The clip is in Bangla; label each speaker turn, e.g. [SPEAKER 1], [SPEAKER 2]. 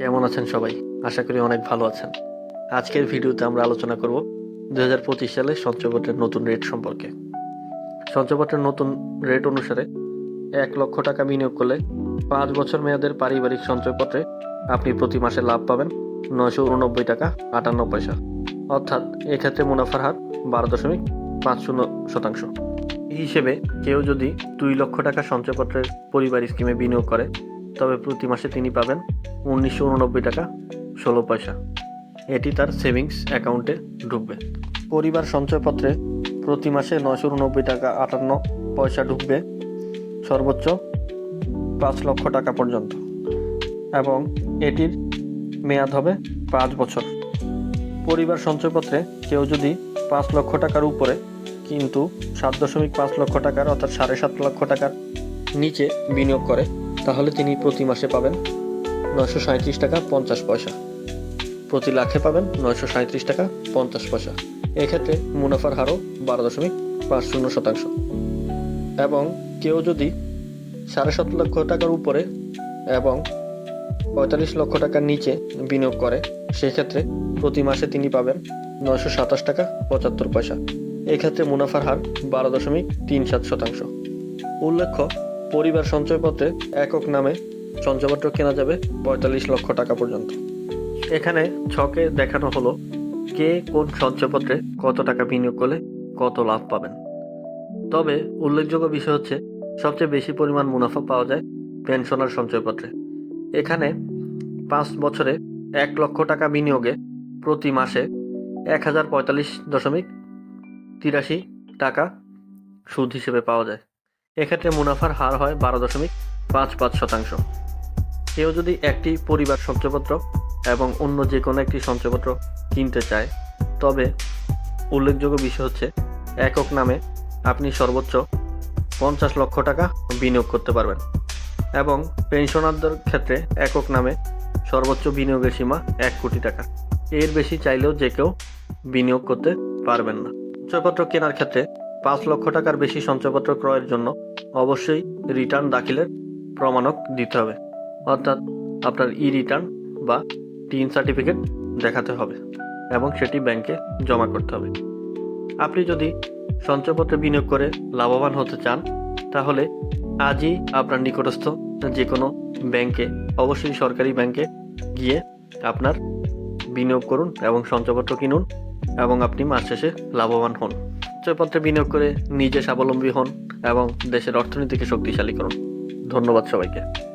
[SPEAKER 1] কেমন আছেন সবাই? আশা করি অনেক ভালো আছেন। আজকের ভিডিওতে আমরা আলোচনা করব দু হাজার পঁচিশ সালে সঞ্চয়পত্রের নতুন রেট সম্পর্কে। সঞ্চয়পত্রের নতুন রেট অনুসারে এক লক্ষ টাকা বিনিয়োগ করলে পাঁচ বছর মেয়াদের পারিবারিক সঞ্চয়পত্রে আপনি প্রতি মাসে লাভ পাবেন নয়শো উননব্বই টাকা আটান্ন পয়সা। অর্থাৎ এক্ষেত্রে মুনাফার হার বারো দশমিক পাঁচ শূন্য শতাংশ। এই হিসেবে কেউ যদি দুই লক্ষ টাকা সঞ্চয়পত্রের পরিবার স্কিমে বিনিয়োগ করে তবে প্রতি মাসে তিনি পাবেন উনিশশো উননব্বই টাকা, ষোলো পয়সা। এটি তার সেভিংস অ্যাকাউন্টে ঢুকবে। পরিবার সঞ্চয়পত্রে প্রতি মাসে নয়শো উননব্বই টাকা আটান্ন পয়সা ঢুকবে, সর্বোচ্চ পাঁচ লক্ষ টাকা পর্যন্ত। এবং এটির মেয়াদ হবে পাঁচ বছর। পরিবার সঞ্চয়পত্রে কেউ যদি পাঁচ লক্ষ টাকার উপরে কিন্তু সাত দশমিক পাঁচ লক্ষ টাকার অর্থাৎ সাড়ে সাত লক্ষ টাকার নিচে বিনিয়োগ করে তাহলে তিনি প্রতি মাসে পাবেন নয়শো সাঁত্রিশ টাকা পঞ্চাশ পয়সা। প্রতি লাখে পাবেন নয়শো সাঁত্রিশ টাকা পঞ্চাশ পয়সা। এক্ষেত্রে মুনাফার হারও বারো দশমিক পাঁচ শূন্য শতাংশ। এবং কেউ যদি সাড়ে সাত লক্ষ টাকার উপরে এবং পঁয়তাল্লিশ লক্ষ টাকার নিচে বিনিয়োগ করে, সেক্ষেত্রে প্রতি মাসে তিনি পাবেন নয়শো সাতাশ টাকা পঁচাত্তর পয়সা। এক্ষেত্রে মুনাফার হার বারো দশমিক তিন সাত শতাংশ। উল্লেখ্য পরিবার সঞ্চয়পত্রে একক নামে সঞ্চয়পত্র কেনা যাবে পঁয়তাল্লিশ লক্ষ টাকা পর্যন্ত। এখানে ছকে দেখানো হলো কে কোন সঞ্চয়পত্রে কত টাকা বিনিয়োগ করলে কত লাভ পাবেন। তবে উল্লেখযোগ্য বিষয় হচ্ছে, সবচেয়ে বেশি পরিমাণ মুনাফা পাওয়া যায় পেনশনার সঞ্চয়পত্রে। এখানে পাঁচ বছরে এক লক্ষ টাকা বিনিয়োগে প্রতি মাসে এক হাজার পঁয়তাল্লিশ দশমিক তিরাশি টাকা সুদ হিসেবে পাওয়া যায়। এক্ষেত্রে মুনাফার হার হয় বারো দশমিক পাঁচ পাঁচ শতাংশ। কেউ যদি একটি পরিবার সঞ্চয়পত্র এবং অন্য যে কোনো একটি সঞ্চয়পত্র কিনতে চায়, তবে উল্লেখযোগ্য বিষয় হচ্ছে, একক নামে আপনি সর্বোচ্চ পঞ্চাশ লক্ষ টাকা বিনিয়োগ করতে পারবেন এবং পেনশনারদের ক্ষেত্রে একক নামে সর্বোচ্চ বিনিয়োগের সীমা এক কোটি টাকা। এর বেশি চাইলেও যে কেউ বিনিয়োগ করতে পারবেন না। সঞ্চয়পত্র কেনার ক্ষেত্রে পাঁচ লক্ষ টাকার বেশি সঞ্চয়পত্র ক্রয়ের জন্য অবশ্যই রিটার্ন দাখিলের প্রমাণক দিতে হবে। অর্থাৎ আপনার ই রিটার্ন বা টিন সার্টিফিকেট দেখাতে হবে এবং সেটি ব্যাংকে জমা করতে হবে। আপনি যদি সঞ্চয়পত্রে বিনিয়োগ করে লাভবান হতে চান, তাহলে আজই আপনার নিকটস্থ যে কোনো ব্যাংকে অবশ্যই সরকারি ব্যাংকে গিয়ে আপনার বিনিয়োগ করুন এবং সঞ্চয়পত্র কিনুন এবং আপনি মাস শেষে লাভবান হন। সঞ্চয়পত্রে বিনিয়োগ করে নিজে স্বাবলম্বী হন এবং দেশের অর্থনীতিকে শক্তিশালী করুন ধন্যবাদ সবাইকে।